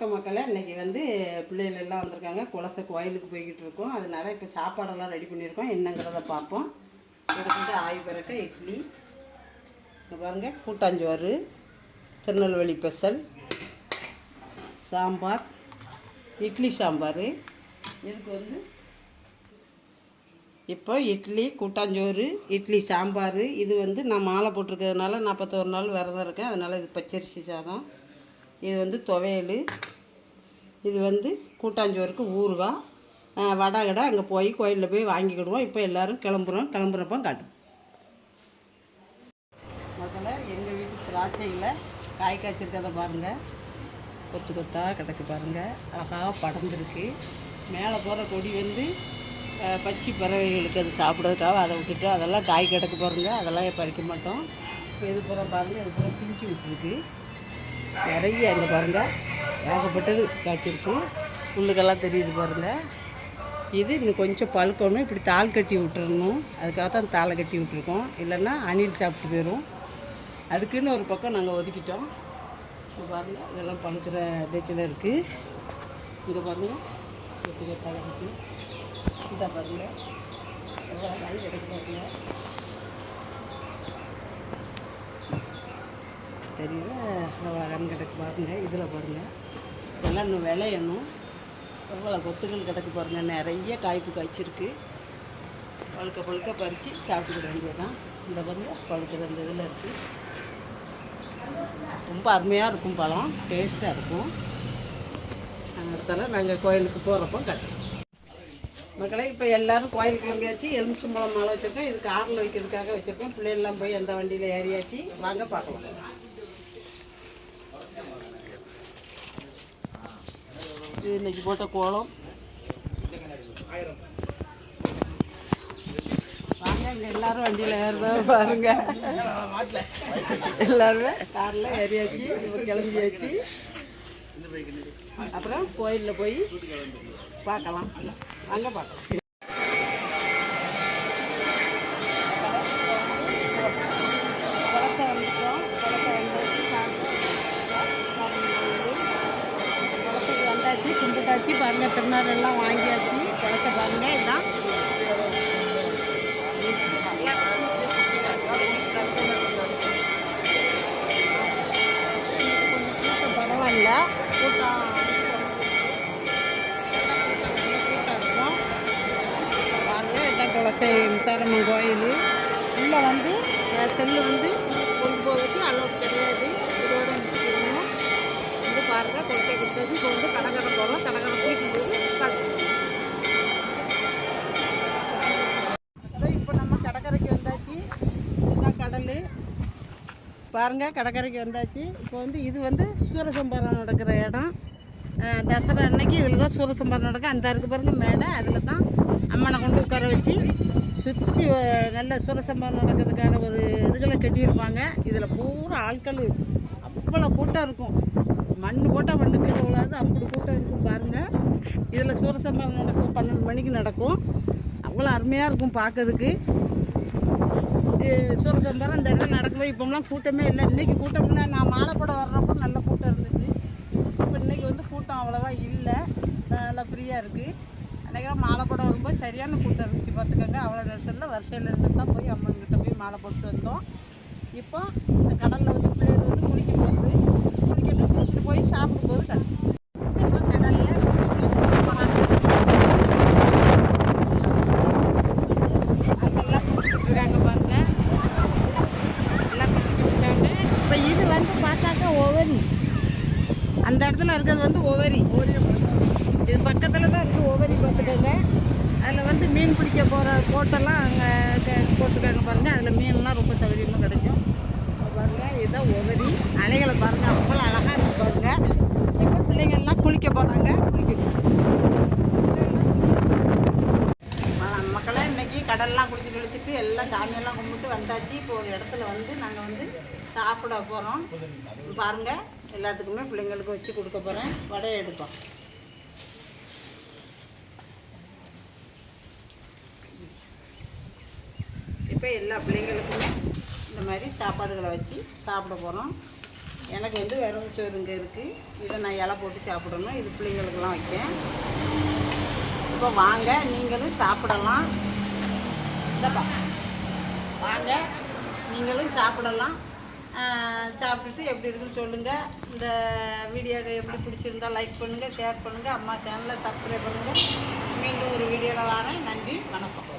வணக்கம் மக்களை இன்னைக்கு வந்து பிள்ளைகள் எல்லாம் வந்திருக்காங்க. குலசை கோயிலுக்கு போய்கிட்டு இருக்கோம். அதனால இப்போ சாப்பாடெல்லாம் ரெடி பண்ணியிருக்கோம். என்னங்கிறத பார்ப்போம். கிட்டத்தட்ட ஆய் பிறக்க இட்லி. பாருங்க கூட்டாஞ்சோறு திருநெல்வேலி பெசல் சாம்பார் இட்லி சாம்பார். இதுக்கு வந்து இப்போ இட்லி கூட்டாஞ்சோறு இட்லி சாம்பார். இது வந்து நான் மாலை போட்டிருக்கிறதுனால நாற்பத்தோரு நாள் விரதம் இருக்கேன். அதனால் இது பச்சரிசி சாதம். இது வந்து துவையல் இது வந்து கூட்டாஞ்சோறுக்கு ஊறுகாய் வடை கடை அங்கே போய் கோயிலில் போய் வாங்கிக்கிடுவோம். இப்போ எல்லோரும் கிளம்புறோம். கிளம்புறப்போ காட்டு. முதல்ல எங்கள் வீட்டு திராட்சையில் காய் காய்ச்சிருக்கதை பாருங்கள் கொத்து கொத்தாக கிடக்கு பாருங்கள் அழகாக படர்ந்துருக்கு. மேலே போகிற கொடி வந்து பச்சை பறவைகளுக்கு அது சாப்பிட்றதுக்காக அதை விட்டுட்டு அதெல்லாம் காய் கிடக்கு பாருங்கள் அதெல்லாம் பறிக்க மாட்டோம். இப்போ இது பூரா பாருங்கள் இது பூரா பிஞ்சு விட்டுருக்கு. நிறைய அங்கே பாருங்கள் ஏகப்பட்டது காய்ச்சிருக்கு புல்லுக்கெல்லாம் தெரியுது பாருங்கள் இது இன்னும் கொஞ்சம் பழுக்கணும். இப்படி தாள் கட்டி விட்டுறணும். அதுக்காக தான் தாளை கட்டி விட்டுருக்கோம். இல்லைன்னா அணில் சாப்பிட்டு போயிடும் அதுக்குன்னு ஒரு பக்கம் நாங்கள் ஒதுக்கிட்டோம். இப்போ பாருங்கள் இதெல்லாம் பழுக்கிற பேச்சில் இருக்குது இங்கே பாருங்கள் கொத்து கொத்தாக இருக்குது பாருங்கள் எவ்வளோ கிடைக்கு தெரியல அவ்வளோ கிடக்கு பாருங்க இதில் பாருங்கள் இதெல்லாம் இன்னும் விளையணும். எவ்வளோ கொத்துகள் கிடக்கு பாருங்கள் நிறைய காய்ப்பு காய்ச்சிருக்கு. பழுக்க பழுக்க பறித்து சாப்பிட்டுக்கிட வேண்டியதுதான். இந்த வந்து பழுக்கிற அந்த இதில் இருக்குது ரொம்ப அருமையாக இருக்கும் பழம் டேஸ்ட்டாக இருக்கும். அடுத்தால நாங்கள் கோயிலுக்கு போகிறப்போ கட்டுறோம். மக்களே இப்போ எல்லாரும் கோயிலுக்கு கிளம்பியாச்சு. எலுமிச்சம்பழம் மாலை வச்சுருக்கோம். இது காரில் வைக்கிறதுக்காக வச்சுருக்கோம். பிள்ளைகள்லாம் போய் அந்த வண்டியில் ஏறியாச்சு. வாங்க பார்க்கலாம். இது இன்னைக்கு போட்ட கோலம். எல்லாரும் வண்டியில் ஏறுதான் பாருங்க. எல்லாருமே காரில் ஏறியாச்சு இப்போ கிளம்பியாச்சு. அப்புறம் கோயிலில் போய் பார்க்கலாம். அங்கே பார்க்கலாம். வந்தாச்சு கும்பிட்டாச்சு பாருங்க திருநாள் எல்லாம் வாங்கியாச்சு. குலசை பாருங்க எல்லாம் கொஞ்சம் கூட்டம் பரவாயில்ல. கூட்டம் கூட்டம் பாருங்க இதான் குலசை முத்தாரம்மன் கோயில். உள்ளே வந்து செல்லு வந்து கொண்டு போகிறதுக்கு அலோட் கிடையாது. இதோட வந்து பாருங்க குலசை கொடுத்தாச்சு இப்போ பாருங்க கடற்கரைக்கு வந்தாச்சு. இப்போ வந்து இது வந்து சூரசம்பாரம் நடக்கிற இடம். தசரா அன்னைக்கு இதில் தான் சூரசம்பாரம் நடக்கும் அந்த இருக்கு பாருங்க மேடை. அதில் தான் அம்மனை கொண்டு உட்கார வச்சு சுற்றி நல்ல சூரசம்பாரம் நடக்கிறதுக்கான ஒரு இதுகளை கட்டியிருப்பாங்க. இதில் பூரா ஆட்கள். அவ்வளோ கூட்டம் இருக்கும். மண் போட்டால் மண்ணு கீழே விழாது. அப்படி கூட்டம் இருக்கும் பாருங்கள் இதில் சூரசம்பாரம் நடக்கும். பன்னெண்டு மணிக்கு நடக்கும். அவ்வளோ அருமையாக இருக்கும் பார்க்கறதுக்கு. சூரசம்பரம் இந்த இடத்துல நடக்கும்போது இப்போம்லாம் கூட்டமே இல்லை. இன்றைக்கி கூட்டம் இல்லை நான் மாலைப்பட வர்றப்போ நல்ல கூட்டம் இருந்துச்சு. இப்போ இன்னைக்கு வந்து கூட்டம் அவ்வளோவா இல்லை. நல்லா ஃப்ரீயாக இருக்குது அன்றைக்கி மாலைப்பட வரும்போது சரியான கூட்டம் இருந்துச்சு. பார்த்துக்கோங்க. அவ்வளோ நெரிசலில் வரிசையில் இருந்து தான் போய் அம்மன்கிட்ட போய் மாலை போட்டு வந்தோம். இப்போ இந்த கடலில் வந்து பிள்ளைகள் வந்து குளிக்க போகுது. குளிக்கிட்டு குளிச்சுட்டு போய் சாப்பிடும்போது கடல் இப்போ கடலில் அங்கெல்லாம் இருக்காங்க பாருங்க எல்லாம் கட்டிக்கிட்டு இப்போ இது வந்து பார்த்தாக்கா ஒவரி அந்த இடத்துல இருக்கிறது வந்து ஒவரி இது பக்கத்தில் தான் இருக்குது ஒவரி பார்த்துக்கோங்க. அதில் வந்து மீன் பிடிக்க போகிற போட்டெல்லாம் அங்கே போட்டுருக்காங்க பாருங்கள் அதில் மீன்லாம் ரொம்ப சௌகரியமாக கிடைக்கும். பாருங்கள் இதுதான் ஒவரி அலைகளை பாருங்கள் அவ்வளோ அழகாக இருக்கு பாருங்கள் இப்போ பிள்ளைங்கள்லாம் குளிக்க போகிறாங்க குளிக்க. மக்களே இன்னைக்கு கடல்லாம் குளிச்சு குளிச்சுட்டு எல்லாம் சாமியெல்லாம் கும்பிட்டு வந்தாச்சு. இப்போ ஒரு இடத்துல வந்து நாங்கள் வந்து சாப்பிட போகிறோம் பாருங்கள் எல்லாத்துக்குமே பிள்ளைங்களுக்கு வச்சு கொடுக்க போகிறேன் வடையை எடுப்போம். இப்போ எல்லா பிள்ளைங்களுக்குமே இந்த மாதிரி சாப்பாடுகளை வச்சு சாப்பிட போகிறோம் எனக்கு வந்து வெறும் சோறு இங்கே இருக்குது இதை நான் இலை போட்டு சாப்பிடணும். இது பிள்ளைங்களுக்கெல்லாம் வைக்கேன் இப்போ வாங்க நீங்களும் சாப்பிடலாம். இந்தப்பா. வாங்க நீங்களும் சாப்பிடலாம். சாப்பிட்டுட்டு எப்படி இருக்குன்னு சொல்லுங்கள் இந்த வீடியோ எப்படி பிடிச்சிருந்தா லைக் பண்ணுங்கள் ஷேர் பண்ணுங்கள் அம்மா சேனலை சப்ஸ்கிரைப் பண்ணுங்கள் மீண்டும் ஒரு வீடியோவில் வரேன். நன்றி வணக்கம்.